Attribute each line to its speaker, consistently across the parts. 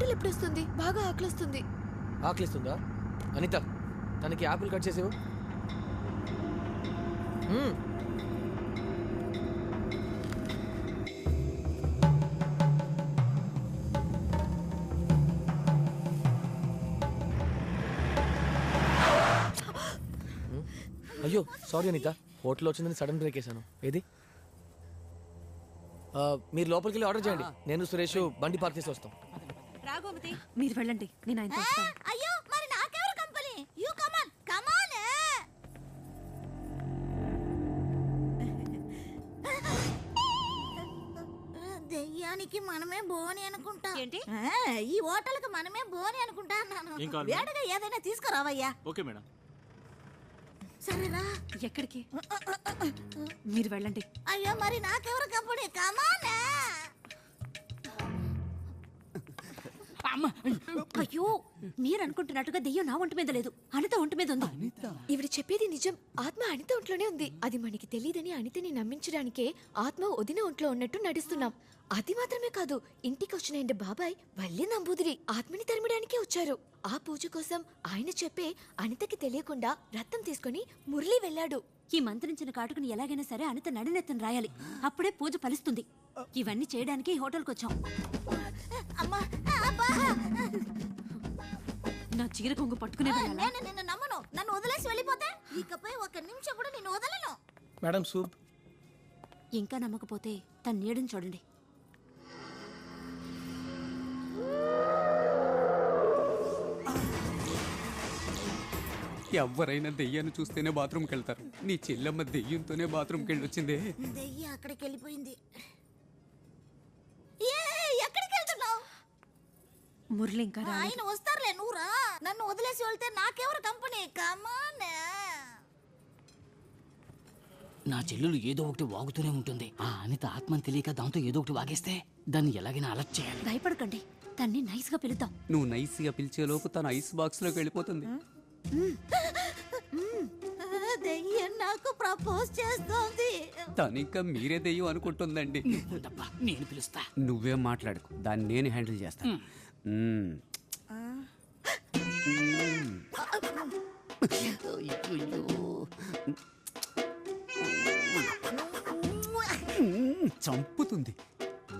Speaker 1: Hotel ఎప్పుడు వస్తుంది బాగా ఆకలిస్తుంది.
Speaker 2: ఆకలిస్తుందా? అనిత తనకి యాపిల్ కట్ చేసేవు. అయ్యో సారీ అనిత. హోటల్ వచ్చిందని సడన్ బ్రేక్ వేసాను ఏది? మీరు లోపలికి వెళ్ళి ఆర్డర్ చేయండి. నేను సురేష్ బండి పార్క్ చేసి వస్తాం.
Speaker 3: రాగోమతి మీరు వెళ్ళండి నేను వస్తాను.
Speaker 4: అయ్యో మరి నాకెవరు కంపెనీ? యూ కమాన్ కమాన్ దెయ్యానికి మనమే బోని అనుకుంటా.
Speaker 3: ఏంటి?
Speaker 4: ఆ, ఈ హోటల్కి మనమే బోని అనుకుంటా అన్నాను? వేడగా ఏదైనా తీసుకురావయ్యా.
Speaker 5: Okay madam.
Speaker 4: సరేనా
Speaker 3: ఎక్కడికి? మీరు వెళ్ళండి.
Speaker 4: అయ్యో మరి నాకెవరు కంపెనీ? కమాన్
Speaker 3: అయ్యో మీరు అనుకుంటున్నట్టుగా దెయ్యం నా ఒంటి మీద లేదు. అనిత ఒంటి మీద ఉంది.
Speaker 1: ఇవిడ చెప్పేది నిజం. ఆత్మ అనిత ఒంట్లోనే ఉంది. అది మనకి తెలియదని అనితని నమ్మించడానికే ఆత్మ వదిన ఒంట్లో ఉన్నట్టు నడుస్తున్నాం. అది మాత్రమే కాదు ఇంటికి వచ్చిన ఎండ బాబాయ్ వల్లి నంబూదిరి ఆత్మని తరిమడానికే వచ్చారు. ఆ పూజ కోసం ఆయన చెప్పే అనితకి తెలియకుండా రక్తం తీసుకొని మురళి వెళ్ళాడు.
Speaker 3: ఈ మంత్రించిన కాటుకుని ఎలాగైనా సరే అనిత నడినెత్తను రాయాలి. అప్పుడే పూజ ఫలిస్తుంది. ఇవన్నీ చేయడానికి ఈ హోటల్కి వచ్చాం
Speaker 4: అమ్మా
Speaker 3: నా చీర కొంగు పట్టుకునే
Speaker 4: నేను నిన్ను నమ్మను. నన్ను వదిలేసి వెళ్ళిపోతే ఇకపై ఒక్క నిమిషం కూడా నిన్ను వదలను.
Speaker 2: Madam soup.
Speaker 3: ఇంకా నమ్మకపోతే తన నీడని చూడండి.
Speaker 6: ఎవరైనా దెయ్యాన్ని చూస్తేనే బాత్రూమ్కి వెళ్తారు నీ చెల్లెమ్మ దెయ్యంతోనే బాత్రూమ్కి వెళ్ళొచ్చిందే
Speaker 4: దెయ్య అక్కడికి వెళ్ళిపోయింది
Speaker 3: మురళి ఇంకా రాలేదు
Speaker 4: ఆయన వస్తారులే నువ్వు రా. నన్ను వదిలేసి వెళ్తే నాకెవరు కంపెనీ కమాన్
Speaker 7: నా చెల్లెలు ఏదో ఒకటి వాగుతూనే ఉంటుంది. ఆ అనిత ఆత్మని తెలియక దాంతో ఏదో ఒకటి వాగేస్తే దాన్ని ఎలాగైనా అలర్ట్ చేయాలి.
Speaker 3: భయపడకండి. తన్ని నైస్గా పిలుద్దాం.
Speaker 6: నువ్వు నైస్గా పిలిచే లోపు తన ఐస్ బాక్స్లోకి వెళ్ళిపోతుంది.
Speaker 4: దెయ్యం నాకు ప్రపోజ్ చేస్తోంది.
Speaker 6: తను ఇంకా మీరే దెయ్యం అనుకుంటుందండి.
Speaker 7: ఉందబ్బా, నేను పిలుస్తా.
Speaker 6: నువ్వేం మాట్లాడుకు. దాన్ని నేను హ్యాండిల్ చేస్తాను. చంపుతుంది.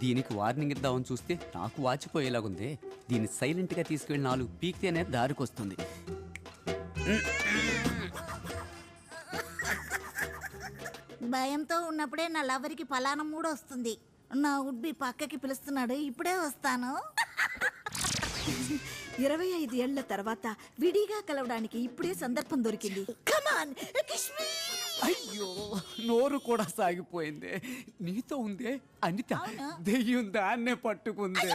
Speaker 6: దీనికి వార్నింగ్ ఇద్దామని చూస్తే నాకు వాచిపోయేలాగుంది. దీన్ని సైలెంట్గా తీసుకెళ్ళి నాలుగు పీక్తేనే దారికొస్తుంది.
Speaker 4: భయంతో ఉన్నప్పుడే నా లవర్కి పలానా మూడు వస్తుంది నా ఉడ్బి పక్కకి పిలుస్తున్నాడు ఇప్పుడే వస్తాను.
Speaker 8: ఇరవై ఐదు ఏళ్ళ తర్వాత విడిగా కలవడానికి ఇప్పుడే సందర్భం దొరికింది.
Speaker 4: కమాన్
Speaker 6: అయ్యో నోరు కూడా సాగిపోయింది. నీతో ఉందే అనిత దెయ్యం దాన్నే పట్టుకుందే.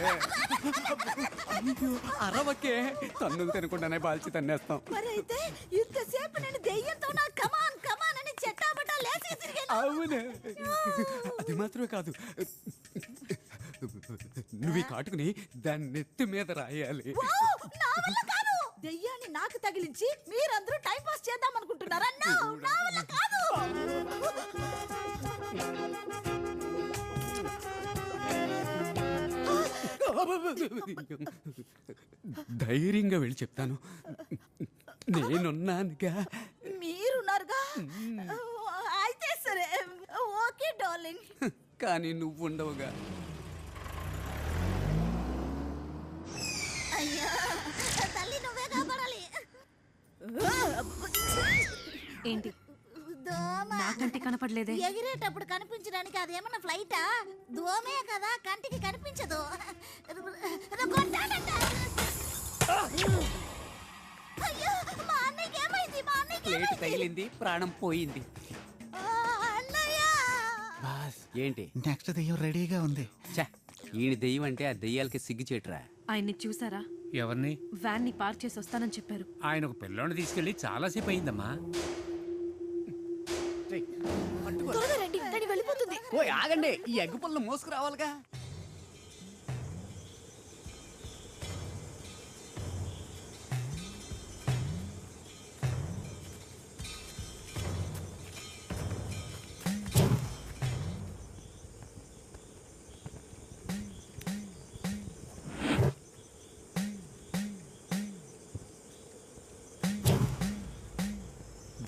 Speaker 6: అయ్యో అరవకే. తన్నులు తినకుండానే బాల్చి తన్నేస్తాం.
Speaker 4: మరి అయితే ఇంతసేపు నేను దెయ్యంతో నా కమాన్ కమాన్ అని చెట్టాబట్టా లేచి తిరిగాను.
Speaker 6: అవునే. అది మాత్రమే కాదు నువ్వు ఈ కాటుకుని దాన్ని నెత్తి మీద రాయాలి.
Speaker 4: వావ్, నా వల్ల కాదు! దెయ్యాన్ని నాకు తగిలించి మీరందరూ టైం పాస్ చేద్దాం అనుకుంటున్నారా No, నా వల్ల కాదు!
Speaker 6: ధైర్యంగా వెళ్ళి చెప్తాను. నేనున్నానుగా.
Speaker 4: మీరున్నారుగా? అయితే సరే. Okay darling.
Speaker 6: కానీ నువ్వు ఉండవుగా
Speaker 4: అయ్యా తల్లి నువ్వే కాపాడాలి
Speaker 3: ఏంటి?
Speaker 4: దోమ.
Speaker 3: నా కంటి కనపడలేదే.
Speaker 4: ఎగిరేటప్పుడు కనిపించడానికి అదేమన్నా ఫ్లైటా దోమే కదా కంటికి కనిపించదు. కొట్టాడంట. అయ్యో మా అన్నయ్యకి ఏమైంది? మా అన్నయ్యకి
Speaker 6: ప్లేట్? తగిలింది ప్రాణం పోయింది.
Speaker 4: ఆ, అన్నయ్య!
Speaker 6: ఏంటి?
Speaker 9: నెక్స్ట్ దెయ్యం రెడీగా ఉంది.
Speaker 6: ఛ, ఈయన దెయ్యం అంటే ఆ దెయ్యాలకి సిగ్గుచేట్రా
Speaker 3: ఆయన్ని చూసారా?
Speaker 10: ఎవరిని?
Speaker 3: వ్యాన్ని పార్క్ చేసి వస్తానని చెప్పారు.
Speaker 10: ఆయన ఒక పిల్లోని తీసుకెళ్ళి చాలాసేపు అయిందమ్మా.
Speaker 1: త్వరగా రండి తను వెళ్ళిపోతుంది.
Speaker 6: ఆగండి. ఈ ఎగ్గు పుల్ల మోసుకురావాలిగా.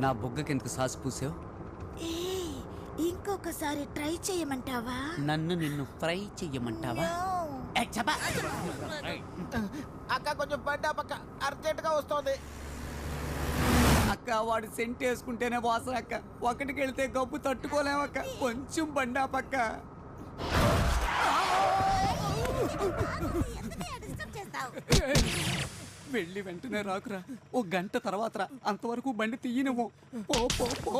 Speaker 6: నా బొగ్గకెందుకు సాసు పూసావు
Speaker 4: ఇంకొకసారి ట్రై చేయమంటావా
Speaker 6: నన్ను నిన్ను ఫ్రై చెయ్యమంటావా.
Speaker 9: అక్క కొంచెం బండి పక్క అర్జెంట్గా వస్తోంది
Speaker 6: అక్క వాడు సెంట్ వేసుకుంటేనే వాసన అక్క ఒకటికి వెళ్తే గబ్బు తట్టుకోలేమక్క కొంచెం బండా పక్క వెళ్ళి వెంటనే రాకురా. ఓ గంట తర్వాత రా అంతవరకు బండి తీయనివ్వు. పో పో పో.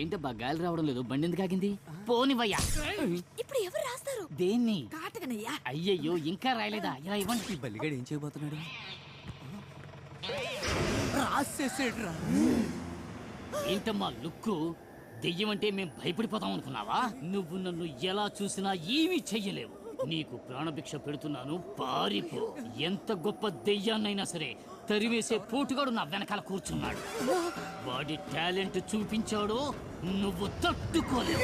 Speaker 7: ఏంటబ్బా గాలి రావడం లేదు. బండి ఎందుకు ఆగింది? పోనివయ్యా
Speaker 1: ఇప్పుడు ఎవరు రాస్తారు?
Speaker 7: దేన్ని?
Speaker 8: కాటకనయ్యా.
Speaker 7: అయ్యయ్యో ఇంకా రాయలేదా? ఇలా ఇవ్వండి.
Speaker 6: ఈ బల్లిగాడు ఏం చేయబోతున్నాడు? రాసేసాడు రా
Speaker 7: ఏంటమ్మా లుక్కు? దెయ్యం అంటే మేం భయపడిపోతాం అనుకున్నావా? నువ్వు నన్ను ఎలా చూసినా ఏమీ చెయ్యలేవు. నీకు ప్రాణభిక్ష పెడుతున్నాను పారిపో. ఎంత గొప్ప దెయ్యాన్నైనా సరే తరివేసే పోటుగాడు నా వెనకాల కూర్చున్నాడు. వాడి టాలెంట్ చూపించాడు నువ్వు తట్టుకోలేవు.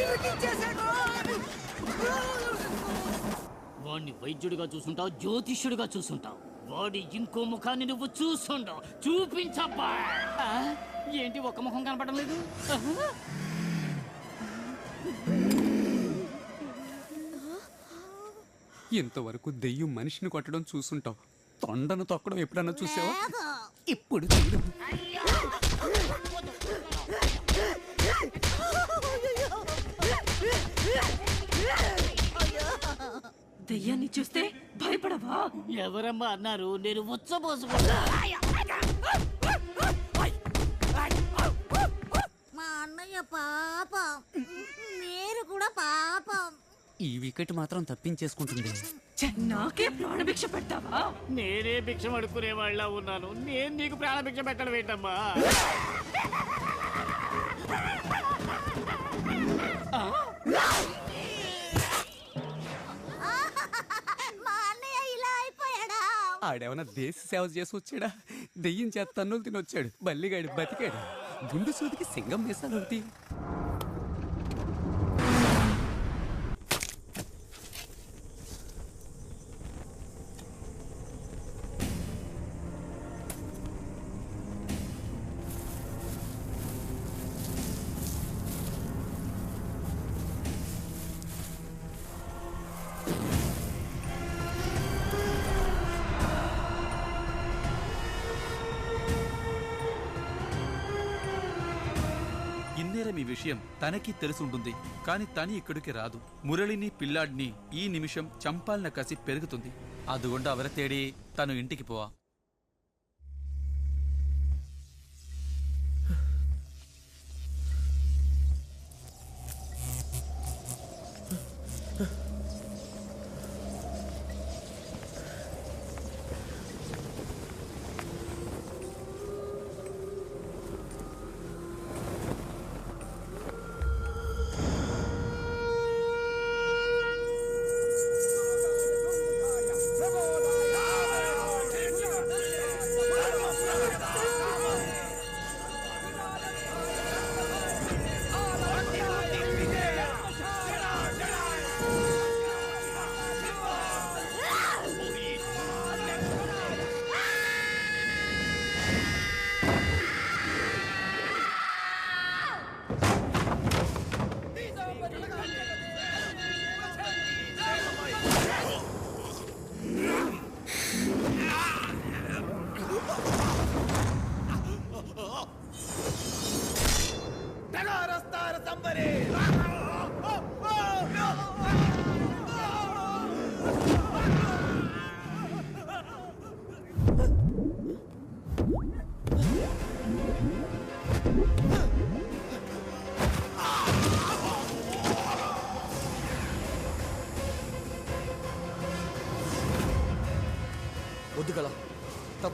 Speaker 7: వాడిని వైద్యుడిగా చూసుంటావు జ్యోతిష్యుడిగా చూసుంటావు. వాడి ఇంకో ముఖాన్ని నువ్వు చూసుండవు. చూపించబ్బా? ఏంటి ఒక్క ముఖం కనపడడం
Speaker 6: ఇంతవరకు దెయ్యం మనిషిని కొట్టడం చూసుంటావు. తొండను తొక్కడం ఎప్పుడన్నా చూసావా? ఇప్పుడు చూడు.
Speaker 8: దెయ్యాన్ని చూస్తే భయపడవా?
Speaker 7: ఎవరమ్మా అన్నారు? నేను ఉచ్చబోసుకుంటా.
Speaker 4: మా అన్నయ్య పాపం. మీరు కూడా పాపం.
Speaker 6: ఈ వికెట్ మాత్రం తప్పించేసుకుంటుంది.
Speaker 8: నాకే ప్రాణభిక్ష పెడతావా?
Speaker 7: నేనే భిక్షం అడుక్కునే వాళ్ళ ఉన్నాను. నేను నీకు ప్రాణభిక్ష పెట్టడం ఏంటమ్మా?
Speaker 4: మా అన్నయ్య ఇలా అయిపోయాడా?
Speaker 6: ఆడేమన్నా దేశ సేవ చేసి వచ్చాడా? దెయ్యం చేత తన్నులు తిని వచ్చాడు బల్లిగాడు బతికాడు. గుండు సూదికి సింగం వేసాను ఒకటి
Speaker 5: ఈ విషయం తనకి తెలుసుంటుంది. కాని తని ఇక్కడికి రాదు. మురళిని పిల్లాడిని ఈ నిమిషం చంపాలన కసి పెరుగుతుంది. అదుగొండ అవర తేడి. తను ఇంటికి పోవా.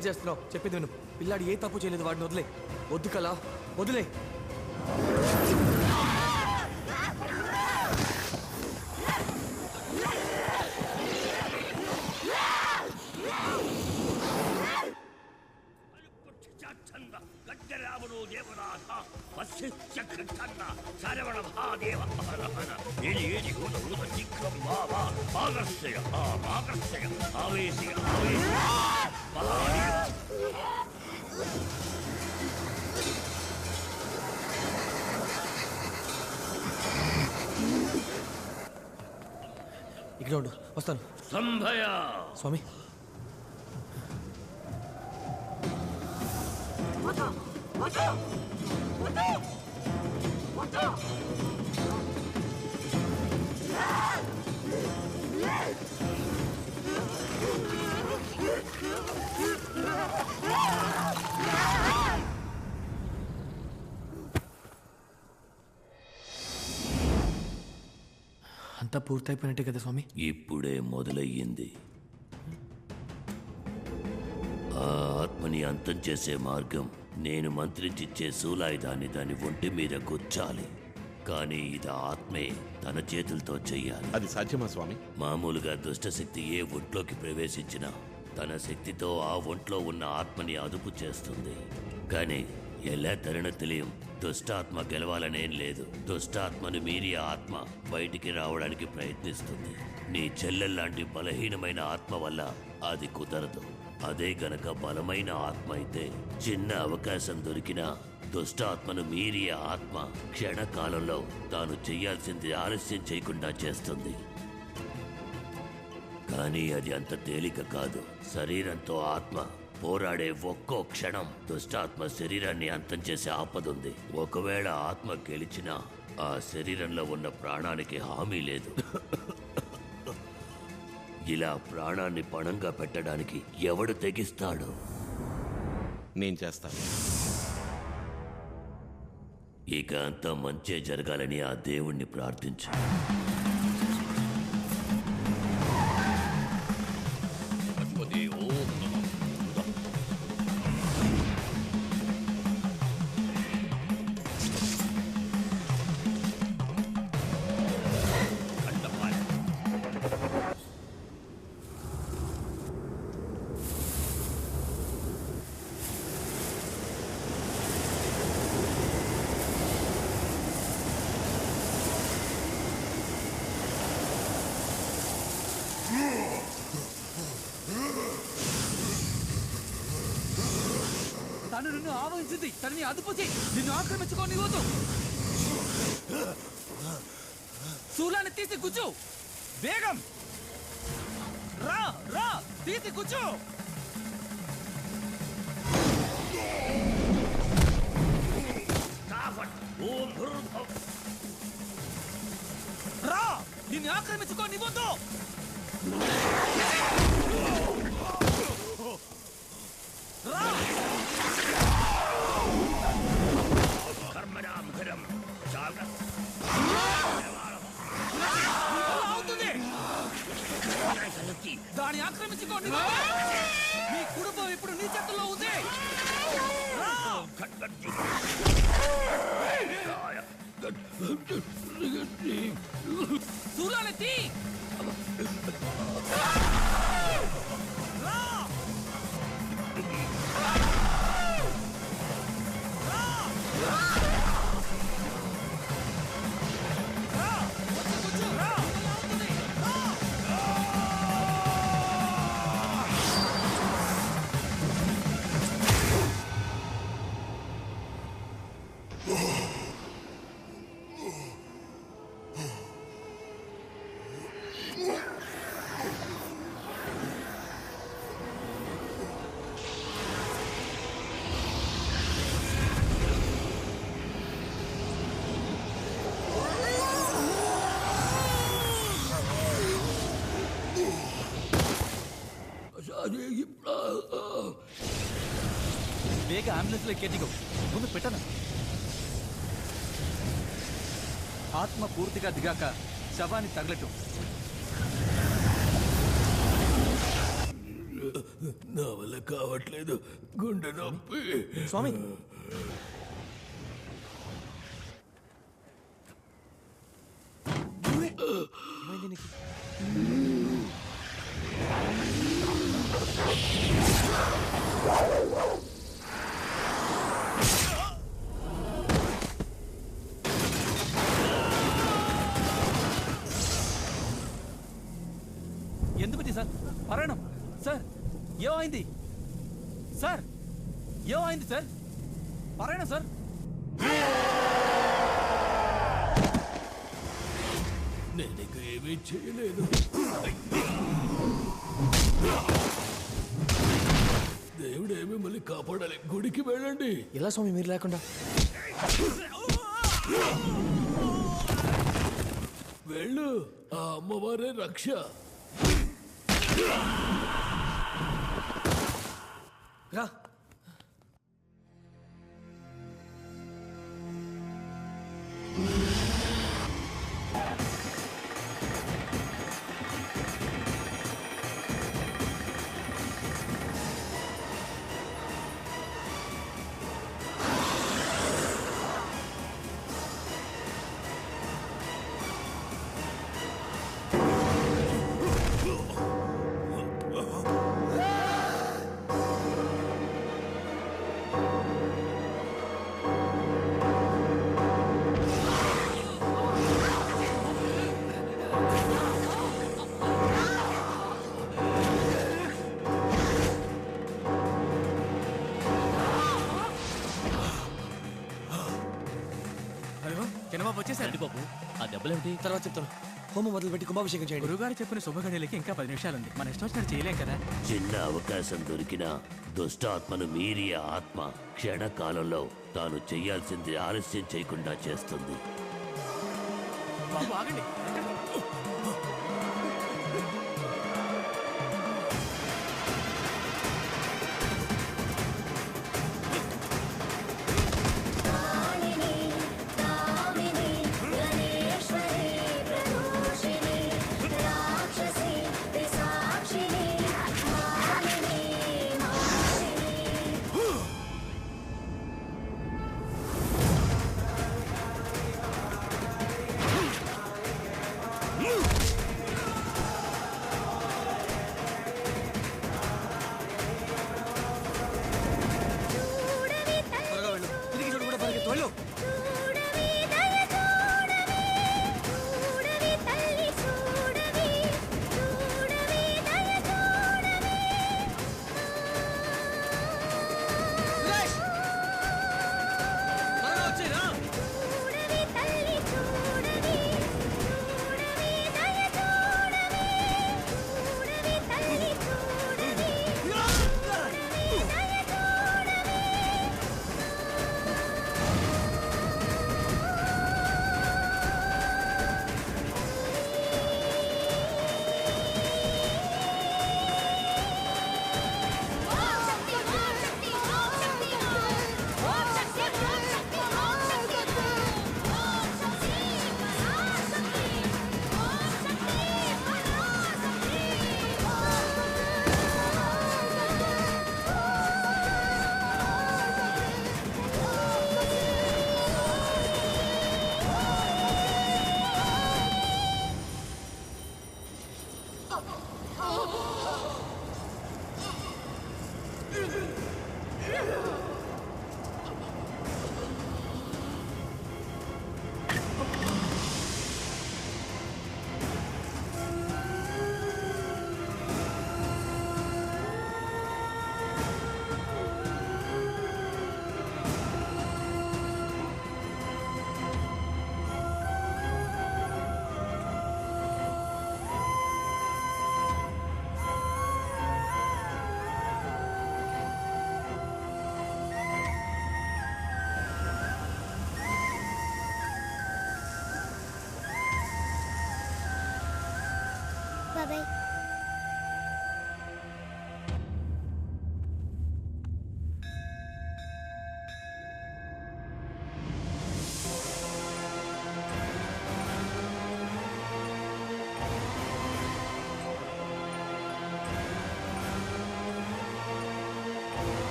Speaker 2: తప్పు చేస్తున్నావు. చెప్పింది విను. పిల్లాడు ఏ తప్పు చేయలేదు వాడిని వదిలే. వద్దు కలా. వదిలే.
Speaker 11: గడ్డరాముడు ఆవేశ వశిష్ఠ కృష్ణ శరవణ మహాదేవ ఏది ఏది హూత హూత చిక్కం బాబా ఆకర్షయ ఆకర్షయ ఆవేశయ
Speaker 2: అంతా పూర్తయిపోయినట్టే కదా స్వామి?
Speaker 11: ఇప్పుడే మొదలయ్యింది. ఆ ఆత్మని అంతం చేసే మార్గం నేను మంత్రించిచ్చే శూలాయుధాన్ని దాని ఒంటి మీద గుచ్చాలి. కానీ ఇది ఆత్మే తన చేతులతో చెయ్యాలి.
Speaker 12: అది సాధ్యమా స్వామి?
Speaker 11: మామూలుగా దుష్టశక్తి ఏ ఒంట్లోకి ప్రవేశించినా తన శక్తితో ఆ ఒంట్లో ఉన్న ఆత్మని అదుపు చేస్తుంది. కానీ ఎలా తరుణ తెలియం దుష్టాత్మ గెలవాలనేం లేదు. దుష్టాత్మను మీరి ఆత్మ బయటికి రావడానికి ప్రయత్నిస్తుంది. నీ చెల్లెల్లాంటి బలహీనమైన ఆత్మ వల్ల అది కుదరదు. అదే గనక బలమైన ఆత్మ అయితే చిన్న అవకాశం దొరికినా దుష్టాత్మను మీరి ఆత్మ క్షణకాలంలో తాను చెయ్యాల్సింది ఆలస్యం చేయకుండా చేస్తుంది. కానీ అది అంత తేలిక కాదు. శరీరంతో ఆత్మ పోరాడే ఒక్కో క్షణం దుష్టాత్మ శరీరాన్ని అంతం చేసే ఆపదుంది ఒకవేళ ఆత్మ గెలిచినా ఆ శరీరంలో ఉన్న ప్రాణానికి హామీ లేదు. ఇలా ప్రాణాన్ని పణంగా పెట్టడానికి ఎవడు తెగిస్తాడు?
Speaker 12: నేను చేస్తాను.
Speaker 11: ఇక అంతా మంచే జరగాలని ఆ దేవుణ్ణి ప్రార్థించు.
Speaker 5: తను నిన్ను ఆవహించింది. తనని అదుపు చేయి. నిన్ను ఆక్రమించుకోని వద్దు. శూలాన్ని తీసి గుచ్చు వేగం. రా రా తీసి గుచ్చు రా నిన్ను ఆక్రమించుకోని వద్దు. రా. అలా అవుతుంది. దాన్ని ఆక్రమించుకోండి మీ కుటుంబం ఇప్పుడు నీ చేతుల్లో ఉంది. రా! శూలాన్ని తీ రా! మనసులోకి ఎదిగో ముందు పెట్టను? ఆత్మ పూర్తిగా దిగాక శవాన్ని తగలటం
Speaker 13: నా వల్ల కావట్లేదు. గుండె నొప్పి.
Speaker 2: స్వామి. నీకు? ఎలా స్వామి మీరు లేకుండా.
Speaker 13: వెళ్ళు. ఆ అమ్మవారే రక్ష.
Speaker 2: రా. ఆ దెబ్బలేంటి తర్వాత చెప్తాను. హోమం మొదలు పెట్టి కుంభాభిషేకం చేయండి.
Speaker 4: గురుగారు చెప్పిన శుభగడియలకి ఇంకా పది నిమిషాలుంది. మన ఇష్టం వచ్చినట్టు చేయలేం కదా?
Speaker 11: చిన్న అవకాశం దొరికినా దుష్టాత్మను మీరి ఆ ఆత్మ క్షణకాలంలో తాను చెయ్యాల్సింది ఆలస్యం చేయకుండా చేస్తుంది.
Speaker 4: బాబు ఆగండి.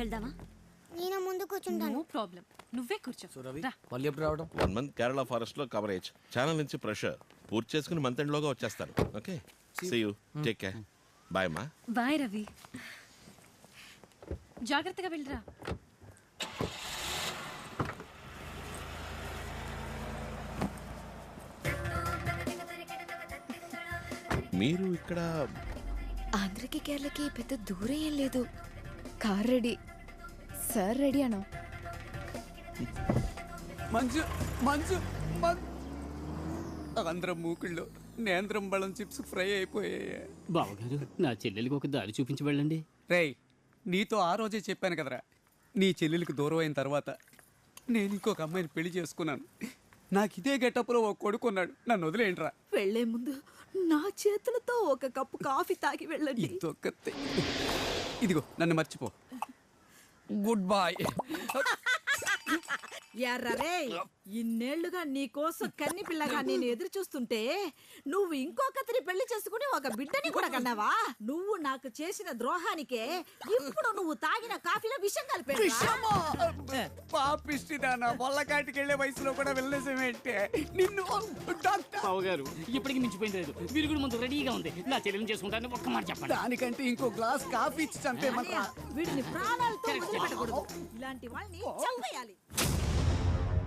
Speaker 3: వెళ్దామా?
Speaker 14: నేను ముందు కూర్చుంటాను.
Speaker 3: No problem. నువ్వే కూర్చో.
Speaker 2: సో రవి మళ్ళీ ఎప్పుడు రావడం?
Speaker 12: వన్ మంత్ కేరళ ఫారెస్ట్లో కవరేజ్ ఛానల్ నుంచి ప్రెషర్ పూర్తి చేసుకుని మంత్ ఎండ్ లోగా వచ్చేస్తాను okay see you take care bye మా
Speaker 3: బాయ్ రవి. జాగ్రత్తగా వెళ్ళరా.
Speaker 12: మీరు ఇక్కడ
Speaker 1: ఆంధ్రకి కేరళకి పెద్ద దూరం ఏం లేదు. Car ready. సార్ రెడీ అను.
Speaker 6: మంచు మంచు ఆంధ్రం మూకుళ్ళు. నేంద్రం బళం చిప్స్ ఫ్రై అయిపోయాయి.
Speaker 7: బావగారు నా చెల్లెలికి ఒక దారి చూపించి వెళ్ళండి.
Speaker 6: రేయ్ నీతో ఆ రోజే చెప్పాను కదరా. నీ చెల్లెలికి దూరం అయిన తర్వాత నేను ఇంకొక అమ్మాయిని పెళ్ళి చేసుకున్నాను. నాకు ఇదే గెటప్లో ఒక కొడుకున్నాడు. నన్ను వదిలేంట్రా
Speaker 8: వెళ్ళే ముందు నా చేతులతో ఒక కప్పు కాఫీ తాగి వెళ్ళండి.
Speaker 6: ఇదొక్కతే. ఇదిగో నన్ను మర్చిపో. గుడ్ బాయ్
Speaker 8: ఎర్రరే ఇన్నేళ్ళుగా నీ కోసం కన్ని పిల్లగా నేను ఎదురు చూస్తుంటే నువ్వు ఇంకొకరిని పెళ్ళి చేసుకుని ఒక బిడ్డని కూడా కన్నావా? నువ్వు నాకు చేసిన ద్రోహానికే ఇప్పుడు నువ్వు తాగిన కాఫీలో విషం కలిపి
Speaker 6: పాపిష్టిదానా వల్లకాటికి వెళ్ళే వయసులో కూడా వెళ్ళేసేమేంటే నిన్ను
Speaker 7: బావగారు ఇప్పటికి మించిపోయింది లేదు. విరుగుడు ముందు రెడీగా ఉంది. నా చెల్లెని చేసుకుంటాను ఒక్క మాట చెప్పండి.
Speaker 6: దానికంటే ఇంకో గ్లాస్ కాఫీ ఇచ్చి చంపేమంటా
Speaker 8: వీడిని ప్రాణాలతో ఇలాంటి వాళ్ళని చంపేయాలి.